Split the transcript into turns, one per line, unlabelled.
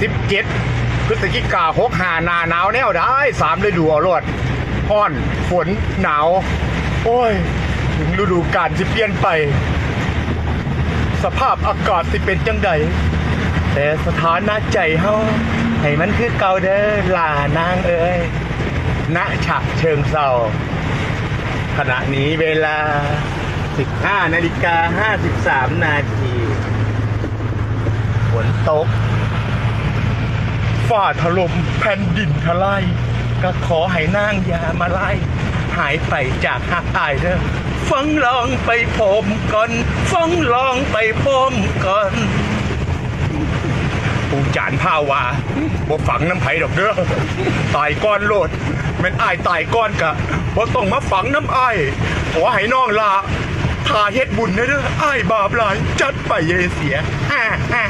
สิบเจ็ดพฤศจิกาหกหาหนาหนาวแนวได้สามฤดูเอารวดห้อนฝนหนาว โอ้ย ถึงฤดูกาลที่เปลี่ยนไป สภาพอากาศสิเป็นจังใด แต่สถานะใจเฮาให้มันคือเก่าเด้อลานางเอ้ยณฉะเชิงเศร้าขณะนี้เวลา 15นาฬิกา53นาทีฝนตก ฝ้าถล่มแผ่นดินทลายก็ขอให้นางยามาไล่หายไปจากหักอายเด้อฟังลองไปพรมก่อนฟังลองไปพรมก่อนปูจานผ้าวาบ่ฝังน้ำไผ่ดอกเด้อตายก้อนโลดแม่นอายตายก้อนกะบ่ต้องมาฝังน้ำอ้ายขอให้น้องลาทาเฮ็ดบุญนะเด้ออ้ายบาปหลายจัดไปเยเสียฮ่าฮ่า